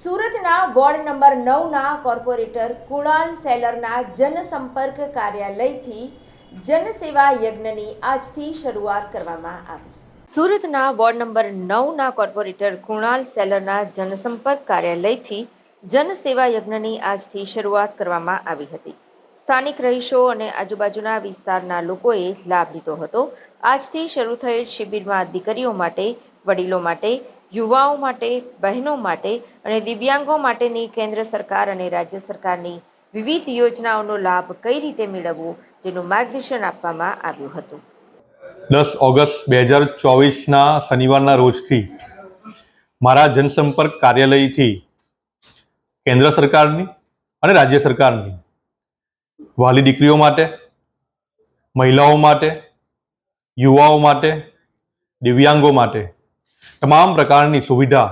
સુરતના ward number નવના corporator Kunal સેલરના જનસંપર્ક કાર્યાલયથી જનસેવા યજ્ઞની આજથી શરૂઆત કરવામાં આવી. સુરતના વોર્ડ નંબર નવના કોર્પોરેટર કુણાલ સેલરના જનસંપર્ક કાર્યાલયથી જનસેવા યજ્ઞની આજથી શરૂઆત કરવામાં આવી હતી. સ્થાનિક રહીશો અને આજુબાજુના વિસ્તારના લોકોએ લાભ લીધો હતો. આજથી શરૂ થયેલ શિબિરમાં દીકરીઓ માટે, વડીલો માટે યુવાઓ માટે, બહેનો માટે અને દિવ્યાંગો માટેની કેન્દ્ર સરકાર અને રાજ્ય સરકારની વિવિધ યોજનાઓનો લાભ કઈ રીતે મેળવવો જેનું માર્ગદર્શન આપવામાં આવ્યું હતું. દસ ઓગસ્ટ બે હજાર ચોવીસના શનિવારના રોજથી મારા જનસંપર્ક કાર્યાલયથી કેન્દ્ર સરકારની અને રાજ્ય સરકારની વાલી દીકરીઓ માટે, મહિલાઓ માટે, યુવાઓ માટે, દિવ્યાંગો માટે તમામ પ્રકારની સુવિધા,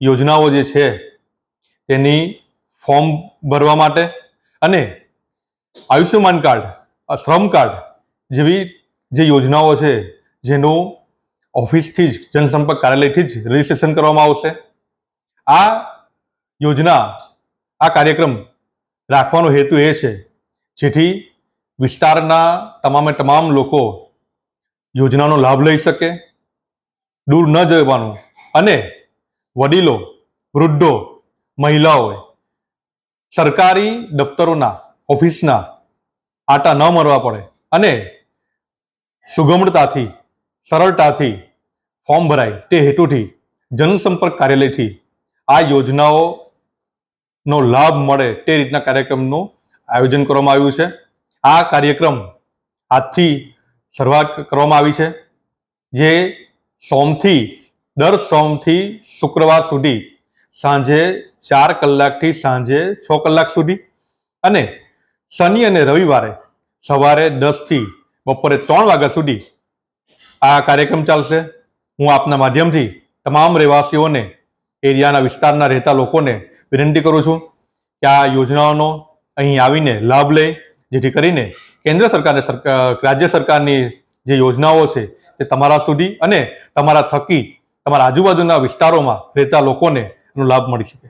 યોજનાઓ જે છે, તેની ફોર્મ ભરવા માટે અને આયુષ્યમાન કાર્ડ શ્રમ કાર્ડ જેવી જે યોજનાઓ છે, જેનું ઓફિસથી જ, જનસંપર્ક કાર્યાલયથી જ રજીસ્ટ્રેશન કરવામાં આવશે. આ યોજના, આ કાર્યક્રમ રાખવાનો હેતુ એ છે, જેથી વિસ્તારના તમામે તમામ લોકો યોજનાનો લાભ લઈ શકે દૂર ન જવાનું અને વડીલો, વૃદ્ધો, મહિલાઓએ સરકારી દફતરોના, ઓફિસના આટા ન મરવા પડે અને સુગમતાથી, સરળતાથી ફોર્મ ભરાય તે હેતુથી જનસંપર્ક કાર્યાલયથી આ યોજનાઓનો લાભ મળે તે રીતના કાર્યક્રમનું આયોજન કરવામાં આવ્યું છે. આ કાર્યક્રમ આજથી શરૂઆત કરવામાં આવી છે, જે સોમથી, દર સોમથી શુક્રવાર સુધી, સાંજે ચાર કલાકથી સાંજે છ કલાક સુધી. અને શનિ અને રવિવારે સવારે દસથી બપોરે ત્રણ વાગ્યા સુધી આ કાર્યક્રમ ચાલશે. હું આપના માધ્યમથી તમામ રહેવાસીઓને એરિયાના વિસ્તારના રહેતા લોકોને વિનંતી કરું છું કે આ યોજનાઓનો અહીં આવીને લાભ લે, જેથી કરીને કેન્દ્ર સરકારને રાજ્ય સરકારની જે યોજનાઓ છે તે તમારા સુધી અને તમારા થકી તમારા આજુબાજુના વિસ્તારોમાં રહેતા લોકોને એનો લાભ મળી શકે.